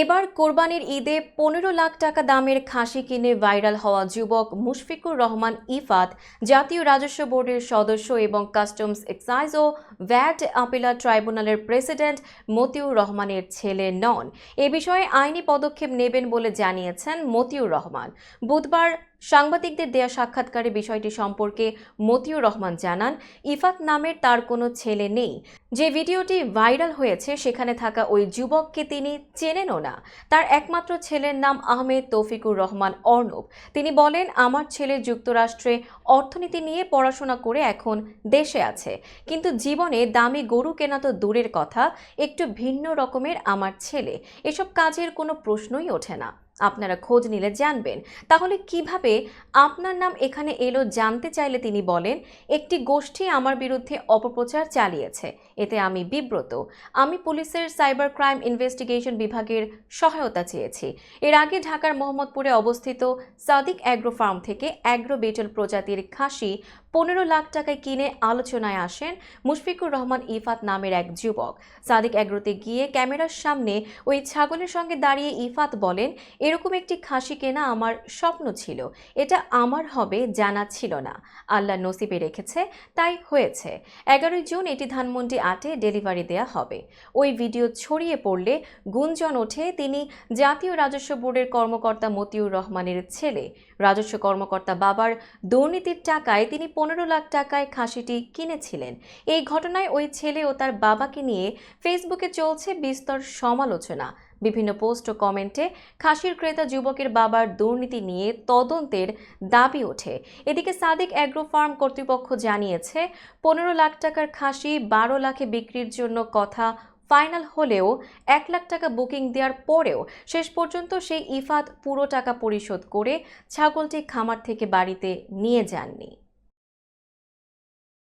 এবার কোরবানির ঈদে পনেরো লাখ টাকা দামের খাসি কিনে ভাইরাল হওয়া যুবক মুশফিকুর রহমান ইফাত, জাতীয় রাজস্ব বোর্ডের সদস্য এবং কাস্টমস এক্সাইজ ও ভ্যাট আপিলা ট্রাইব্যুনালের প্রেসিডেন্ট মতিউর রহমানের ছেলে নন। এ বিষয়ে আইনি পদক্ষেপ নেবেন বলে জানিয়েছেন মতিউর রহমান। বুধবার সাংবাদিকদের দেয়া সাক্ষাৎকারে বিষয়টি সম্পর্কে মতিউর রহমান জানান ইফাত নামের তার কোনো ছেলে নেই। যে ভিডিওটি ভাইরাল হয়েছে, সেখানে থাকা ওই যুবককে তিনি চেনেনও না। তার একমাত্র ছেলের নাম আহমেদ তৌফিকুর রহমান অর্ণব। তিনি বলেন, আমার ছেলে যুক্তরাষ্ট্রে অর্থনীতি নিয়ে পড়াশোনা করে এখন দেশে আছে। কিন্তু জীবনে দামি গরু কেনা তো দূরের কথা, একটু ভিন্ন রকমের আমার ছেলে। এসব কাজের কোনো প্রশ্নই ওঠে না। আপনারা খোঁজ নিলে জানবেন। তাহলে কীভাবে আপনার নাম এখানে এলো জানতে চাইলে তিনি বলেন, একটি গোষ্ঠী আমার বিরুদ্ধে অপপ্রচার চালিয়েছে, এতে আমি বিব্রত। আমি পুলিশের সাইবার ক্রাইম ইনভেস্টিগেশন বিভাগের সহায়তা চেয়েছি। এর আগে ঢাকার মোহাম্মদপুরে অবস্থিত সাদিক অ্যাগ্রো ফার্ম থেকে অ্যাগ্রো বেটল প্রজাতির খাসি পনেরো লাখ টাকায় কিনে আলোচনায় আসেন মুশফিকুর রহমান ইফাত নামের এক যুবক। সাদিক অ্যাগ্রোতে গিয়ে ক্যামেরার সামনে ওই ছাগলের সঙ্গে দাঁড়িয়ে ইফাত বলেন, এরকম একটি খাসি কেনা আমার স্বপ্ন ছিল। এটা আমার হবে জানা ছিল না। আল্লাহ নসিবে রেখেছে, তাই হয়েছে। এগারোই জুন এটি ধানমন্ডি আটে ডেলিভারি দেয়া হবে। ওই ভিডিও ছড়িয়ে পড়লে গুঞ্জন ওঠে তিনি জাতীয় রাজস্ব বোর্ডের কর্মকর্তা মতিউর রহমানের ছেলে। রাজস্ব কর্মকর্তা বাবার দুর্নীতির টাকায় তিনি পনেরো লাখ টাকায় খাসিটি কিনেছিলেন। এই ঘটনায় ওই ছেলে ও তার বাবাকে নিয়ে ফেসবুকে চলছে বিস্তর সমালোচনা। বিভিন্ন পোস্ট ও কমেন্টে খাসির ক্রেতা যুবকের বাবার দুর্নীতি নিয়ে তদন্তের দাবি ওঠে। এদিকে সাদিক অ্যাগ্রো ফার্ম কর্তৃপক্ষ জানিয়েছে, পনেরো লাখ টাকার খাসি বারো লাখে বিক্রির জন্য কথা ফাইনাল হলেও এক লাখ টাকা বুকিং দেওয়ার পরেও শেষ পর্যন্ত সেই ইফাত পুরো টাকা পরিশোধ করে ছাগলটি খামার থেকে বাড়িতে নিয়ে যাননি।